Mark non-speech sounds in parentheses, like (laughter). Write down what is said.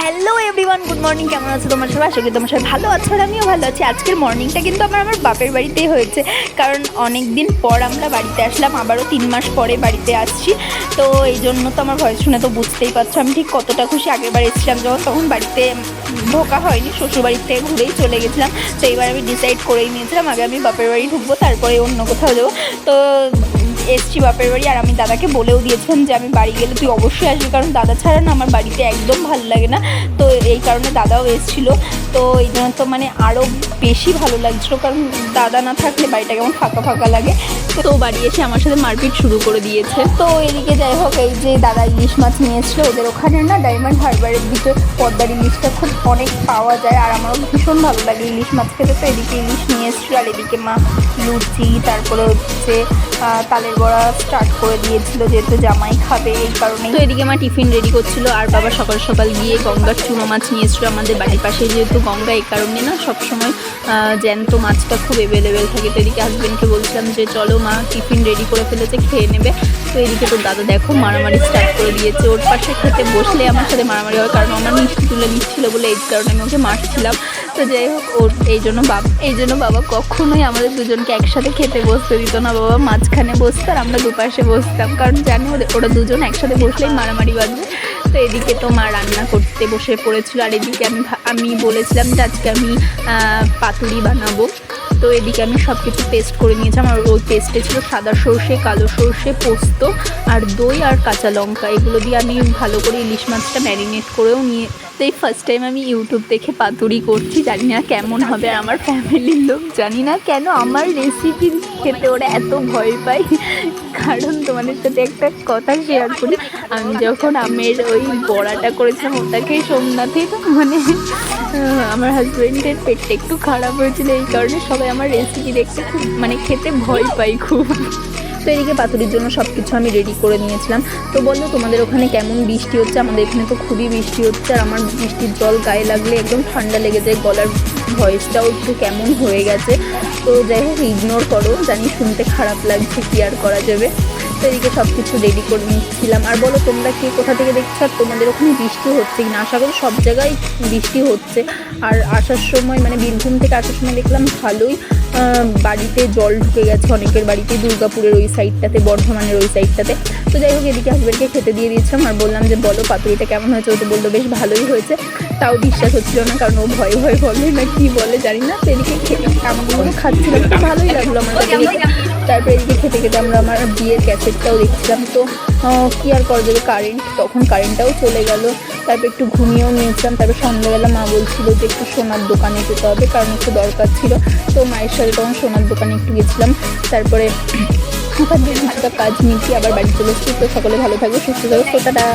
Hello everyone good morning কেমন আছো তোমার সবাই? আশা করি তোমার সবাই ভালো আছো আর আমিও ভালো আছি। আজকের মর্নিংটা কিন্তু আমার আমার বাপের বাড়িতেই হয়েছে। কারণ অনেক দিন পর আমরা বাড়িতে আসলাম। আবারও তিন মাস পরে বাড়িতে আসছি। তো এই জন্য তো আমার ভয়েস শুনে তো বুঝতেই পারছ। আমি ঠিক কতটা খুশি আগের বার এসেছিলাম যখন তখন বাড়িতে ঢোকা হয়নি। শ্বশুর বাড়ির থেকে ঘুরেই চলে গেছিলাম। তো এইবার আমি ডিসাইড করেই নিয়েছিলাম, আগে আমি বাপের বাড়ি ঢুকবো, তারপরে অন্য কোথাও যাব। তো এসছি বাপের বাড়ি, আর আমি দাদাকে বলেও দিয়েছিলাম যে আমি বাড়ি গেলে তুই অবশ্যই আসবি, কারণ দাদা ছাড়া না আমার বাড়িতে একদম ভালো লাগে না। তো এই কারণে দাদাও এসেছিল। তো এই জন্য তো মানে আরও বেশি ভালো লাগছিল, কারণ দাদা না থাকলে বাড়িটা কেমন ফাঁকা ফাঁকা লাগে। তো বাড়ি এসে আমার সাথে মারপিট শুরু করে দিয়েছে। তো এদিকে যাই হোক, এই যে দাদা ইলিশ মাছ নিয়ে এসেছিল ওদের ওখানে না ডায়মন্ড হারবারের দিকে পদ্মার ইলিশটা খুব অনেক পাওয়া যায়, আর আমারও ভীষণ ভালো লাগে ইলিশ মাছ খেতে। তো এদিকে ইলিশ নিয়ে এসেছিল, আর এদিকে মা লুচি, তারপরে হচ্ছে তালের বড়া স্টার্ট করে দিয়েছিল, যেহেতু জামাই খাবে এই কারণে তো এদিকে মা টিফিন রেডি করছিল, আর বাবা সকাল সকাল গিয়ে গঙ্গার চুনো মাছ নিয়ে আমাদের বাড়ির পাশে, যেহেতু গঙ্গা এই কারণে না সবসময় জ্যান্ত মাছটা খুব অ্যাভেলেবেল থাকে। তো এদিকে হাজবেন্ডকে বলছিলাম যে, চলো মা, টিফিন রেডি করে ফেলেছে, খেয়ে নেবে। তো এদিকে তোর দাদা দেখো মারামারি স্টার্ট করে দিয়েছে। ওর পাশে খেতে বসলে আমার সাথে মারামারি হয়, কারণ আমার মিষ্টি তুলে নিচ্ছিল বলে এই কারণে আমি ওকে মারছিলাম। তো যাই হোক, ওর এই জন্য বাবা, এই জন্য বাবা কখনোই আমাদের দুজনকে একসাথে খেতে বসতে দিত না। বাবা মাঝখানে বসতো আর আমরা দুপাশে বসতাম। কারণ জানি, ওদের, ওরা দুজন একসাথে বসলেই মারামারি বাজবে তো এদিকে তো মা রান্না করতে বসে পড়েছিল। আর এদিকে আমি আমি বলেছিলাম যে আজকে আমি পাতুরি বানাবো। তো এদিকে আমি সব কিছু পেস্ট করে নিয়েছিলাম আর ওই পেস্টে ছিল সাদা সর্ষে, কালো সর্ষে, পোস্ত আর দই আর কাঁচা লঙ্কা। এগুলো দিয়ে আমি ভালো করে ইলিশ মাছটা ম্যারিনেট করেও নিয়ে তো এই ফার্স্ট টাইম আমি ইউটিউব দেখে পাতুরি করছি। জানি না কেমন হবে আমার ফ্যামিলির লোক। জানি না কেন আমার রেসিপি খেতে ওরা এত ভয় পায়। কারণ তোমাদের সাথে একটা কথা শেয়ার করি। আমি যখন আমের ওই বড়াটা করেছিলাম, ওটাকে সোমনাথে মানে আমার হাজব্যান্ডের পেটটা একটু খারাপ হয়েছিল এই কারণে সবাই আমার রেসিপি দেখতে খুব মানে খেতে ভয় পাই খুব। তো এদিকে পাতুরির জন্য সব কিছু আমি রেডি করে নিয়েছিলাম। তো বলল তোমাদের ওখানে কেমন বৃষ্টি হচ্ছে? আমাদের এখানে তো খুবই বৃষ্টি হচ্ছে আর আমার বৃষ্টির জল গায়ে লাগলে একদম ঠান্ডা লেগে যায়। গলার ভয়েসটাও একটু কেমন হয়ে গেছে। তো যাই হোক ইগনোর করো। জানি শুনতে খারাপ লাগছে কি আর করা যাবে। তো এদিকে সব কিছু রেডি করে নিচ্ছিলাম। আর বলো, তোমরা কে কোথা থেকে দেখছ আর তোমাদের ওখানে বৃষ্টি হচ্ছে কি না আশা করি সব জায়গায় বৃষ্টি হচ্ছে। আর আসার সময় মানে বীরভূম থেকে আসার সময় দেখলাম ভালোই বাড়িতে জল ঢুকে গেছে অনেকের বাড়িতে দুর্গাপুরের ওই সাইডটাতে বর্ধমানের ওই সাইডটাতে তো যাই হোক এদিকে হাজবেন্ডকে খেতে দিয়ে দিয়েছিলাম আর বললাম যে বলো পাতুরিটা কেমন হয়েছে? ও তো বলল বেশ ভালোই হয়েছে। তাও বিশ্বাস হচ্ছিল না কারণ ও ভয়ে ভয়ে বলে না কি বলে জানি না। তো এদিকে খেতে আমগুলো খাচ্ছিলাম তো ভালোই লাগল আমার তারপরে এদিকে খেতে খেতে আমরা আমার বিয়ের ক্যাসেটটাও দেখছিলাম। তো কি আর করা যাবে কারেন্ট তখন কারেন্টটাও চলে গেল। তারপর একটু ঘুমিয়েও নিয়েছিলাম, তারপর সন্ধ্যাবেলা মা বলছিল যে একটু সোনার দোকানে যেতে হবে কারণ একটু দরকার ছিল। তো মায়ের সাথে তখন সোনার দোকানে একটু গেছিলাম, তারপরে (clears throat) ওখান থেকে কাজ নিয়েছি আবার বাড়ি চলে এসেছি। তো সকলে ভালো থাকবে, সুস্থ থাকবে তো টাটা।